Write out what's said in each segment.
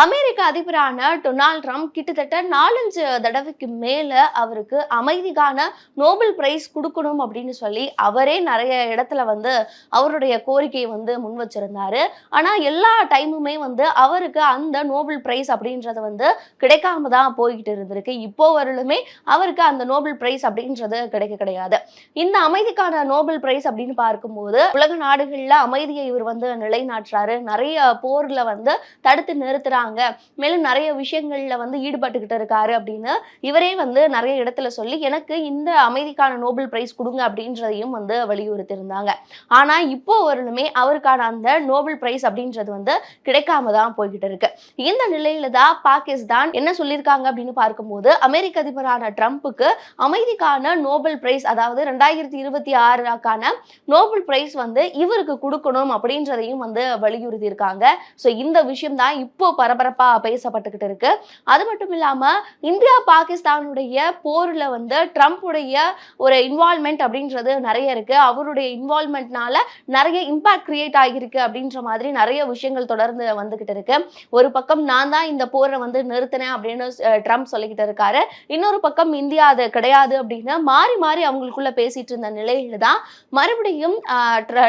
அமெரிக்க அதிபரான Donald Trump கிட்டத்தட்ட நாலஞ்சு தடவைக்கு மேல அவருக்கு அமைதிக்கான நோபல் பிரைஸ் கொடுக்கணும் அப்படின்னு சொல்லி அவரே நிறைய இடத்துல வந்து அவருடைய கோரிக்கையை வந்து முன் வச்சிருந்தாரு. ஆனா எல்லா டைமுமே வந்து அவருக்கு அந்த நோபல் பிரைஸ் அப்படின்றது வந்து கிடைக்காம தான் போய்கிட்டு இருந்திருக்கு. இப்போ வரலுமே அவருக்கு அந்த நோபல் பிரைஸ் அப்படின்றது கிடைக்க கிடையாது. இந்த அமைதிக்கான நோபல் பிரைஸ் அப்படின்னு பார்க்கும்போது உலக நாடுகள்ல அமைதியை இவர் வந்து நிலைநாட்டுறாரு. நிறைய போர்ல வந்து தடுத்து நிறுத்துறாங்க மேலும் நிறைய விஷயங்கள்ல வந்து ஈடுபட்டுக்கிட்டு இருக்காரு அப்படின்னு இவரே வந்து நிறைய இடத்துல சொல்லி எனக்கு இந்த அமைதிக்கான நோபல் பிரைஸ் கொடுங்க அப்படின்றதையும் வந்து வலியுறுத்தி இருந்தாங்க ஆனா இப்போ வரலுமே அவருக்கான அந்த நோபல் பிரைஸ் அப்படின்றது வந்து கிடைக்காம தான் போய்கிட்டு இருக்கு. இந்த நிலையில தான் பாகிஸ்தான் என்ன சொல்லியிருக்காங்க அப்படின்னு பார்க்கும்போது அமெரிக்க அதிபரான ட்ரம்ப்புக்கு அமைதிக்கான நோபல் பிரைஸ் அதாவது ரெண்டாயிரத்தி இருபத்தி ஆறுக்கான நோபல் பிரைஸ் வந்து இவருக்கு கொடுக்கணும் அப்படின்றதையும் வந்து வலியுறுத்தி இருக்காங்க ஸோ இந்த விஷயம் தான் இப்போ பரபரப்பா பேசப்பட்டுக்கிட்டு இருக்கு. அது மட்டும் இல்லாம இந்தியா பாகிஸ்தானுடைய போர்ல வந்து ட்ரம்ப்புடைய ஒரு இன்வால்மெண்ட் அப்படின்றது நிறைய இருக்கு. அவருடைய இன்வால்மெண்ட்னால நிறைய இம்பாக்ட் கிரியேட் ஆகியிருக்கு அப்படின்ற மாதிரி நிறைய விஷயங்கள் தொடர்ந்து வந்துகிட்டு இருக்கு. ஒரு பக்கம் நான் தான் இந்த போரை வந்து நிறுத்தினேன் அப்படின்னு ட்ரம்ப் சொல்லிக்கிட்டு இருக்காரு. இன்னொரு பக்கம் இந்தியா அது கிடையாது அப்படின்னு மாறி மாறி அவங்களுக்குள்ள பேசிட்டு இருந்த நிலையில தான் மறுபடியும்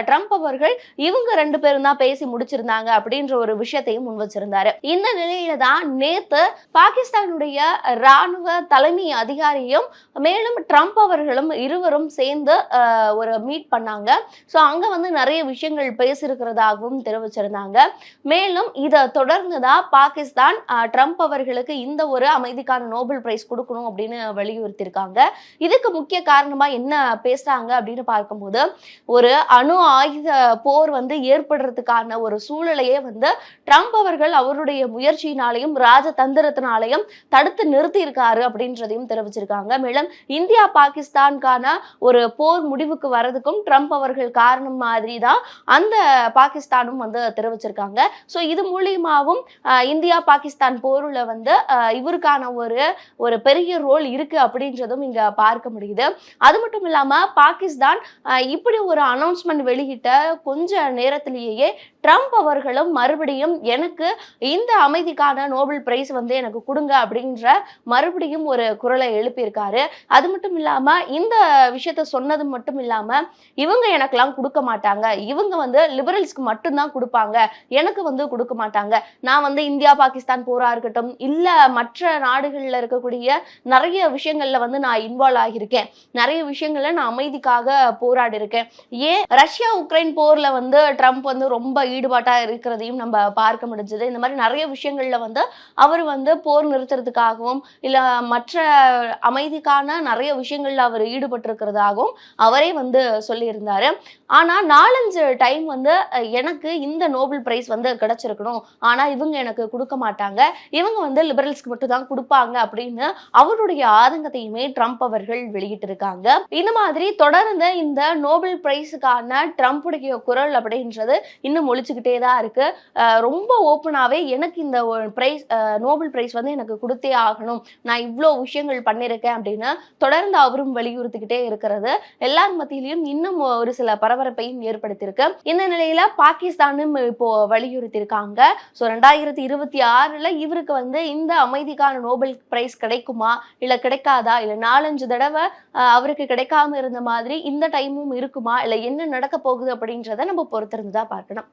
ட்ரம்ப் அவர்கள் இவங்க ரெண்டு பேரும் தான் பேசி முடிச்சிருந்தாங்க அப்படின்ற ஒரு விஷயத்தையும் முன் வச்சிருந்தாரு. இந்த நிலையில தான் நேத்து பாகிஸ்தானுடைய ராணுவ தலைமை அதிகாரியும் மேலும் ட்ரம்ப் அவர்களும் இருவரும் சேர்ந்து ஒரு மீட் பண்ணாங்க. ஸோ அங்கே வந்து நிறைய விஷயங்கள் பேசியிருக்கிறதாகவும் தெரிவிச்சிருந்தாங்க. மேலும் இதை தொடர்ந்து தான் பாகிஸ்தான் ட்ரம்ப் அவர்களுக்கு இந்த ஒரு அமைதிக்கான நோபல் பிரைஸ் கொடுக்கணும் அப்படின்னு வலியுறுத்தியிருக்காங்க. இதுக்கு முக்கிய காரணமாக என்ன பேசுகிறாங்க அப்படின்னு பார்க்கும்போது ஒரு அணு ஆயுத போர் வந்து ஏற்படுறதுக்கான ஒரு சூழலையே வந்து ட்ரம்ப் அவர்கள் அவருடைய முயற்சியினாலையும் ராஜதந்திரத்தினாலையும் தடுத்து நிறுத்தி இருக்காரு அப்படின்றதையும் தெரிவிச்சிருக்காங்க. மேலும் இந்தியா பாகிஸ்தானுக்கான ஒரு போர் முடிவுக்கு வரதுக்கும் ட்ரம்ப் அவர்கள் காரணம் மாதிரி தான் அந்த பாகிஸ்தானும் வந்து தெரிவிச்சிருக்காங்க. ஸோ இது மூலியமாவும் இந்தியா பாகிஸ்தான் போரில் வந்து இவருக்கான ஒரு ஒரு பெரிய ரோல் இருக்கு அப்படின்றதும் இங்க பார்க்க முடியுது. அது மட்டும் இல்லாம பாகிஸ்தான் இப்படி ஒரு அனௌன்ஸ்மெண்ட் வெளியிட்ட கொஞ்ச நேரத்திலேயே ட்ரம்ப் அவர்களும் மறுபடியும் எனக்கு இந்த அமைதிக்கான நோபல் பிரைஸ் வந்து எனக்கு கொடுங்க அப்படின்ற மறுபடியும் ஒரு குரலை எழுப்பியிருக்காரு. அது மட்டும் இல்லாம இந்த விஷயத்த சொன்னது மட்டும் இல்லாம இவங்க எனக்கெல்லாம் கொடுக்க மாட்டாங்க. இவங்க வந்து லிபரல்ஸ்க்கு மட்டும்தான் கொடுப்பாங்க. எனக்கு வந்து கொடுக்க மாட்டாங்க. நான் வந்து இந்தியா பாகிஸ்தான் போரா இருக்கட்டும் இல்ல மற்ற நாடுகள்ல இருக்கக்கூடிய நிறைய விஷயங்கள்ல வந்து நான் இன்வால்வ் ஆகியிருக்கேன். நிறைய விஷயங்கள்ல நான் அமைதிக்காக போராடி இருக்கேன் ஏன்? ரஷ்யா உக்ரைன் போர்ல வந்து ட்ரம்ப் வந்து ரொம்ப ஈடுபாட்டா இருக்கிறதையும் நம்ம பார்க்க முடிஞ்சது. இந்த மாதிரி நிறைய விஷயங்கள்ல வந்து அவர் வந்து போர் நிறுத்துறதுக்காகவும் இல்ல மற்ற அமைதிக்கான நிறைய விஷயங்கள்ல அவர் ஈடுபட்டிருக்கிறதாகவும் அவரே வந்து சொல்லியிருந்தாரு. ஆனா நாலஞ்சு டைம் வந்து எனக்கு இந்த நோபல் பிரைஸ் வந்து கிடைச்சிருக்கணும். ஆனா இவங்க எனக்கு கொடுக்க மாட்டாங்க. இவங்க வந்து லிபரல்ஸ்க்கு மட்டும் தான் கொடுப்பாங்க அப்படின்னு அவருடைய ஆதங்கத்தையுமே ட்ரம்ப் அவர்கள் வெளியிட்டிருக்காங்க. இந்த மாதிரி தொடர்ந்து இந்த நோபல் பிரைஸுக்கான ட்ரம்ப்புடைய குரல் அப்படின்றது இன்னும் ஒழிச்சுக்கிட்டே தான் இருக்கு. ரொம்ப ஓப்பனாவே எனக்கு இந்த பிரைஸ் நோபல் பிரைஸ் வந்து எனக்கு கொடுத்தே ஆகணும். நான் இவ்வளோ விஷயங்கள் பண்ணியிருக்கேன் அப்படின்னு தொடர்ந்து அவரும் வலியுறுத்திக்கிட்டே இருக்கிறது. எல்லார் மத்தியிலையும் இன்னும் ஒரு சில பரபரப்பையும் ஏற்படுத்தியிருக்கு. இந்த நிலையில பாகிஸ்தானும் இப்போ வலியுறுத்தியிருக்காங்க. ஸோ ரெண்டாயிரத்தி இருபத்தி ஆறுல இவருக்கு வந்து இந்த அமைதிக்கான நோபல் பிரைஸ் கிடைக்குமா? இல்ல கிடைக்காதா? இல்ல நாலஞ்சு தடவை அவருக்கு கிடைக்காம இருந்த மாதிரி இந்த டைமும் இருக்குமா? இல்ல என்ன நடக்க போகுது அப்படின்றத நம்ம பொறுத்திருந்து தான் பார்க்கணும்.